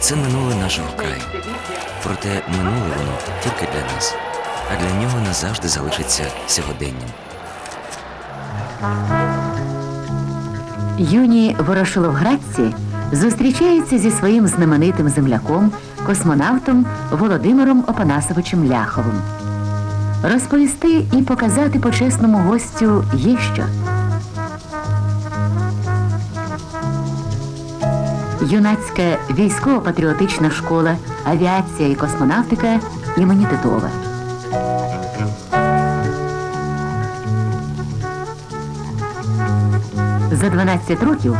Це минуле нашого краю. Проте минуле воно тільки для нас, а для нього назавжди залишиться сьогоденням. Юні ворошиловградці зустрічаються зі своїм знаменитим земляком, космонавтом Володимиром Опанасовичем Ляховим. Розповісти і показати почесному гостю є що. Юнацька військово-патріотична школа Авіація і космонавтика імені Титова. За 12 років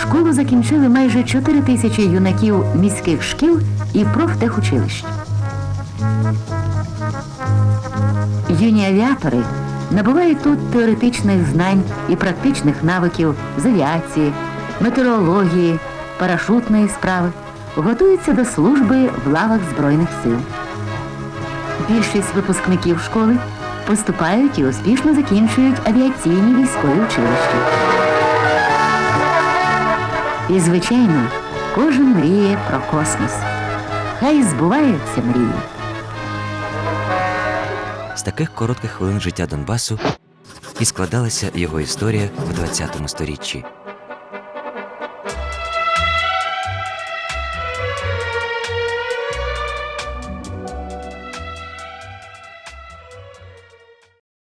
школу закінчили майже 4 тисячі юнаків міських шкіл і профтехучилищ. Юні авіатори набувають тут теоретичних знань і практичних навиків з авіації, метеорології, парашутної справи, готуються до служби в лавах Збройних сил. Більшість випускників школи поступають і успішно закінчують авіаційні військові училища. І, звичайно, кожен мріє про космос. Хай збуваються мрії. З таких коротких хвилин життя Донбасу і складалася його історія в 20 сторіччі.